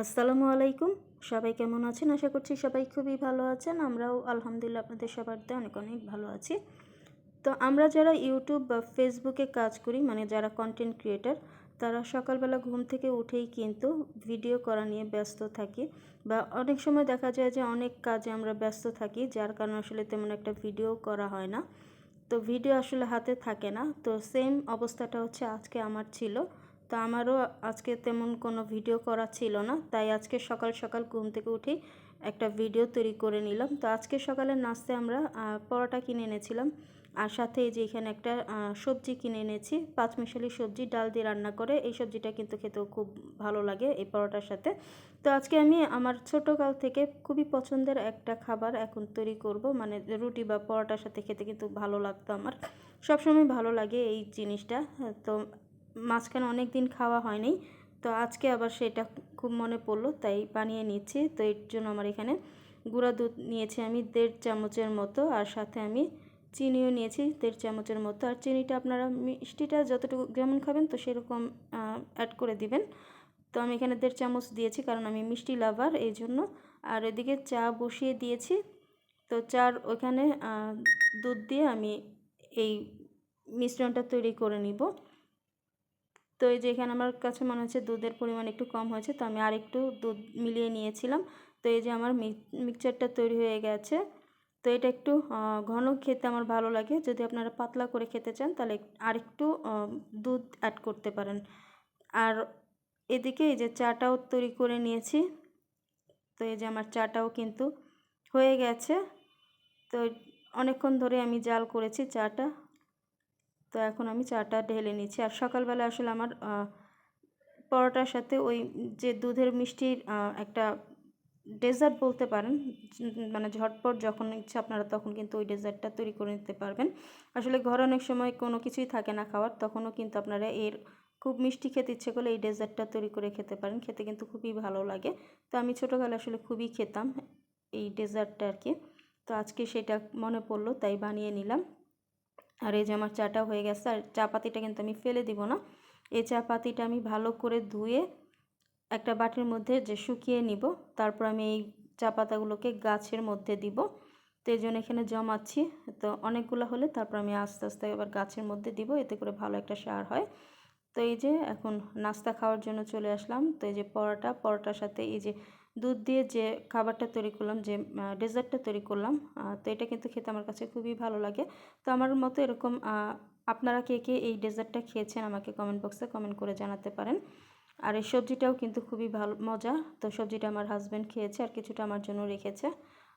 আসসালামু আলাইকুম। সবাই কেমন আছেন? আশা করছি সবাই খুবই ভালো আছেন। আমরাও আলহামদুলিল্লাহ আপনাদের সবারতে অনেক অনেক ভালো আছি। তো আমরা যারা ইউটিউব বা ফেসবুকে কাজ করি মানে যারা কন্টেন্ট ক্রিয়েটার তারা সকালবেলা ঘুম থেকে উঠেই কিন্তু ভিডিও করা নিয়ে ব্যস্ত থাকি বা অনেক সময় দেখা যায় যে অনেক কাজে আমরা ব্যস্ত থাকি, যার কারণে আসলে তেমন একটা ভিডিও করা হয় না। তো ভিডিও আসলে হাতে থাকে না। তো সেম অবস্থাটা হচ্ছে আজকে আমার ছিল। তো আমারও আজকে তেমন কোনো ভিডিও করা ছিল না। তাই আজকে সকাল সকাল ঘুম থেকে উঠেই একটা ভিডিও তৈরি করে নিলাম। তো আজকে সকালের নাস্তে আমরা পরোটা কিনে এনেছিলাম। আর সাথে যে এখানে একটা সবজি কিনে এনেছি। পাঁচমিশালি সবজি, ডাল দিয়ে রান্না করে। এই সবজিটা কিন্তু খেতেও খুব ভালো লাগে এই পরোটার সাথে। তো আজকে আমি আমার ছোটোকাল থেকে খুবই পছন্দের একটা খাবার এখন তৈরি করব। মানে রুটি বা পরোটার সাথে খেতে কিন্তু ভালো লাগতো আমার। সবসময় ভালো লাগে এই জিনিসটা। তো মাঝখানে অনেক দিন খাওয়া হয়নি। তো আজকে আবার সেটা খুব মনে পড়ল, তাই বানিয়ে নিচ্ছি। তো এর জন্য আমার এখানে গুঁড়া দুধ নিয়েছি আমি, দেড় চামচের মতো, আর সাথে আমি চিনিও নিয়েছি দেড় চামচের মতো। আর চিনিটা আপনারা মিষ্টিটা যতটুকু যেমন খাবেন, তো সেরকম অ্যাড করে দিবেন। তো আমি এখানে দেড় চামচ দিয়েছি, কারণ আমি মিষ্টি লাভার এই জন্য। আর এদিকে চা বসিয়ে দিয়েছি। তো চার ওখানে দুধ দিয়ে আমি এই মিশ্রণটা তৈরি করে নিব। তো এই যে এখানে আমার কাছে মনে হচ্ছে দুধের পরিমাণ একটু কম হয়েছে, তো আমি আর একটু দুধ মিলিয়ে নিয়েছিলাম। তো এই যে আমার মিক্সচারটা তৈরি হয়ে গেছে। তো এটা একটু ঘন খেতে আমার ভালো লাগে। যদি আপনারা পাতলা করে খেতে চান, তাহলে আর একটু দুধ অ্যাড করতে পারেন। আর এদিকে এই যে চাটাও তৈরি করে নিয়েছি। তো এই যে আমার চাটাও কিন্তু হয়ে গেছে। তো অনেকক্ষণ ধরে আমি জাল করেছি চাটা। তো এখন আমি চাটা ঢেলে নিচ্ছি। আর সকালবেলা আসলে আমার পরোটার সাথে ওই যে দুধের মিষ্টির একটা ডেজার্ট বলতে পারেন মানে ঝটপট যখন ইচ্ছা আপনারা তখন কিন্তু ওই ডেজার্টটা তৈরি করে নিতে পারবেন। আসলে ঘরে অনেক সময় কোনো কিছুই থাকে না খাওয়ার, তখনও কিন্তু আপনারা এর খুব মিষ্টি খেতে ইচ্ছে করলে এই ডেজার্টটা তৈরি করে খেতে পারেন, খেতে কিন্তু খুবই ভালো লাগে। তো আমি ছোটোবেলা আসলে খুবই খেতাম এই ডেজার্টটা আর কি। তো আজকে সেটা মনে পড়ল, তাই বানিয়ে নিলাম। আর এই যে আমার চাটা হয়ে গেছে, আর চা পাতিটা কিন্তু আমি ফেলে দিব না। এই চা পাতিটা আমি ভালো করে ধুয়ে একটা বাটির মধ্যে যে শুকিয়ে নিব, তারপর আমি এই চা পাতাগুলোকে গাছের মধ্যে দিব। তো এই জন্য এখানে জমাচ্ছি। তো অনেকগুলো হলে তারপর আমি আস্তে আস্তে এবার গাছের মধ্যে দিব, এতে করে ভালো একটা সার হয়। তো এই যে এখন নাস্তা খাওয়ার জন্য চলে আসলাম। তো এই যে পরোটা, পরোটার সাথে এই যে দুধ দিয়ে যে খাবারটা তৈরি করলাম, যে ডেজার্টটা তৈরি করলাম তো এটা কিন্তু খেতে আমার কাছে খুবই ভালো লাগে। তো আমার মতো এরকম আপনারা কে কে এই ডেজার্টটা খেয়েছেন আমাকে কমেন্ট বক্সে কমেন্ট করে জানাতে পারেন। আর এই সবজিটাও কিন্তু খুবই ভালো, মজা। তো সবজিটা আমার হাজব্যান্ড খেয়েছে আর কিছুটা আমার জন্য রেখেছে।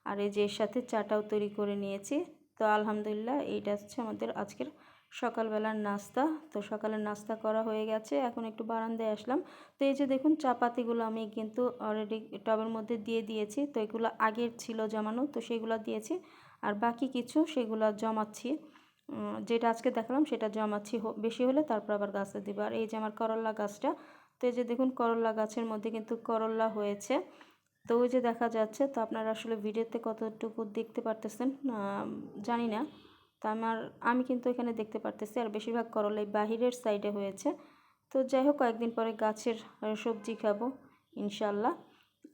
আর এই যে এর সাথে চাটাও তৈরি করে নিয়েছি। তো আলহামদুলিল্লাহ এইটা হচ্ছে আমাদের আজকের সকালবেলার নাস্তা। তো সকালের নাস্তা করা হয়ে গেছে, এখন একটু বারান্দায় আসলাম। তো এই যে দেখুন, চাপাতিগুলো আমি কিন্তু অলরেডি টবের মধ্যে দিয়ে দিয়েছি। তো এগুলো আগের ছিল জমানো, তো সেগুলো দিয়েছি। আর বাকি কিছু সেগুলো জমাচ্ছি। যেটা আজকে দেখালাম সেটা জমাচ্ছি বেশি হলে তারপর আবার গাছে দিব। আর এই যে আমার করল্লা গাছটা, তো এই যে দেখুন করল্লা গাছের মধ্যে কিন্তু করল্লা হয়েছে। তো ওই যে দেখা যাচ্ছে, তো আপনারা আসলে ভিডিওতে কতটুকু দেখতে পারতেছেন জানি না। তো আমার, আমি কিন্তু এখানে দেখতে পারতেছি, আর বেশিরভাগ করলাই বাহিরের সাইডে হয়েছে। তো যাই হোক, কয়েকদিন পরে গাছের সবজি খাব ইনশাল্লাহ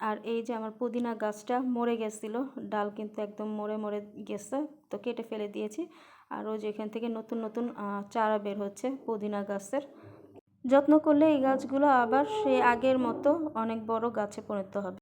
আর এই যে আমার পুদিনা গাছটা মরে গেছিল, ডাল কিন্তু একদম মরে মরে গেছে, তো কেটে ফেলে দিয়েছি। আর ওই যে এখান থেকে নতুন নতুন চারা বের হচ্ছে পুদিনা গাছের। যত্ন করলে এই গাছগুলো আবার সে আগের মতো অনেক বড় গাছে পরিণত হবে।